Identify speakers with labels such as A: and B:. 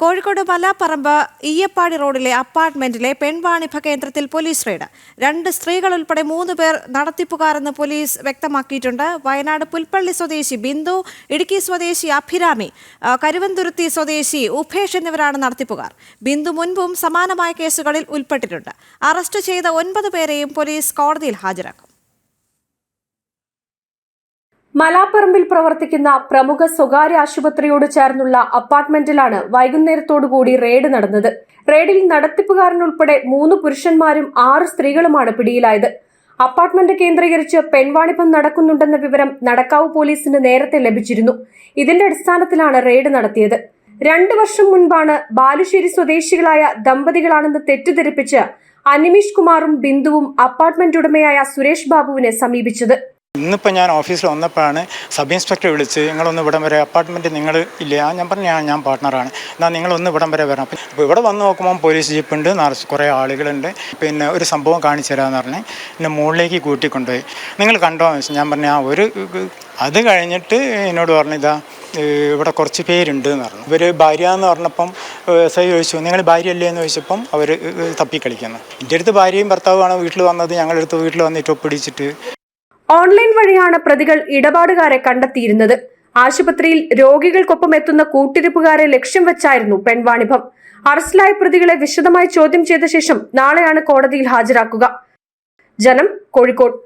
A: കോഴിക്കോട് മലാപ്പറമ്പ് ഈയപ്പാടി റോഡിലെ അപ്പാർട്ട്മെന്റിലെ പെൺവാണിഭ കേന്ദ്രത്തിൽ police raid. രണ്ട് സ്ത്രീകൾ ഉൾപ്പെടെ മൂന്ന് പേർ നടത്തിപ്പുകാരെന്ന് പോലീസ് വ്യക്തമാക്കിയിട്ടുണ്ട്. വയനാട് പുൽപ്പള്ളി സ്വദേശി ബിന്ദു ഇടുക്കി സ്വദേശി അഭിരാമി കരുവന്തുരുത്തി സ്വദേശി ഉഭേഷ് എന്നിവരാണ് നടത്തിപ്പുകാർ. ബിന്ദു മുൻപും സമാനമായ കേസുകളിൽ ഉൾപ്പെട്ടിട്ടുണ്ട്. അറസ്റ്റ് ചെയ്ത ഒൻപത് പേരെയും പോലീസ് കോടതിയിൽ ഹാജരാക്കും.
B: മലാപ്പറമ്പിൽ പ്രവർത്തിക്കുന്ന പ്രമുഖ സ്വകാര്യ ആശുപത്രിയോട് ചേർന്നുള്ള അപ്പാർട്ട്മെന്റിലാണ് വൈകുന്നേരത്തോടുകൂടി റെയ്ഡ് നടന്നത്. റെയ്ഡിൽ നടത്തിപ്പുകാരനുൾപ്പെടെ മൂന്ന് പുരുഷന്മാരും ആറ് സ്ത്രീകളുമാണ് പിടിയിലായത്. അപ്പാർട്ട്മെന്റ് കേന്ദ്രീകരിച്ച് പെൺവാണിഭം നടക്കുന്നുണ്ടെന്ന വിവരം നടക്കാവ് പോലീസിന് നേരത്തെ ലഭിച്ചിരുന്നു. ഇതിന്റെ അടിസ്ഥാനത്തിലാണ് റെയ്ഡ് നടത്തിയത്. രണ്ടു വർഷം മുൻപാണ് ബാലുശ്ശേരി സ്വദേശികളായ ദമ്പതികളാണെന്ന് തെറ്റിദ്ധരിപ്പിച്ച് അനിമീഷ് കുമാറും ബിന്ദുവും അപ്പാർട്ട്മെന്റ് ഉടമയായ സുരേഷ് ബാബുവിനെ സമീപിച്ചത്.
C: ഇന്നിപ്പോൾ ഞാൻ ഓഫീസിൽ വന്നപ്പോഴാണ് സബ് ഇൻസ്പെക്ടർ വിളിച്ച് നിങ്ങളൊന്ന് ഇവിടം വരെ അപ്പാർട്ട്മെന്റ് നിങ്ങൾ ഇല്ല. ഞാൻ പറഞ്ഞു ഞാൻ പാർട്ട്ണറാണ്. എന്നാൽ നിങ്ങളൊന്ന് ഇവിടം വരെ വരണം. അപ്പോൾ ഇവിടെ വന്ന് നോക്കുമ്പോൾ പോലീസ് ജീപ്പുണ്ട് കുറേ ആളുകളുണ്ട്. പിന്നെ ഒരു സംഭവം കാണിച്ചു തരാമെന്ന് പറഞ്ഞ് എന്നെ മുകളിലേക്ക് കൂട്ടിക്കൊണ്ടുപോയി. നിങ്ങൾ കണ്ടോ എന്ന് ഞാൻ പറഞ്ഞു ആ ഒരു അത് കഴിഞ്ഞിട്ട് എന്നോട് ഇതാ ഇവിടെ കുറച്ച് പേരുണ്ട് എന്ന് പറഞ്ഞു. ഇവർ ഭാര്യ എന്ന് പറഞ്ഞപ്പം എസ് ഐ ചോദിച്ചു നിങ്ങൾ ഭാര്യ അല്ലേ? എന്ന് ചോദിച്ചപ്പം അവർ തപ്പിക്കളിക്കുന്നു എന്റെ അടുത്ത് ഭാര്യയും ഭർത്താവുമാണ് വീട്ടിൽ വന്നത്. ഞങ്ങളുടെ അടുത്ത് വീട്ടിൽ വന്നിട്ട് ഒപ്പിടിച്ചിട്ട്
B: ഓൺലൈൻ വഴിയാണ് പ്രതികൾ ഇടപാടുകാരെ കണ്ടെത്തിയിരുന്നത്. ആശുപത്രിയിൽ രോഗികൾക്കൊപ്പം എത്തുന്ന കൂട്ടിരിപ്പുകാരെ ലക്ഷ്യം വെച്ചായിരുന്നു പെൺവാണിഭം. അറസ്റ്റിലായ പ്രതികളെ വിശദമായി ചോദ്യം ചെയ്ത ശേഷം നാളെയാണ് കോടതിയിൽ ഹാജരാക്കുക. ജനം കോഴിക്കോട്.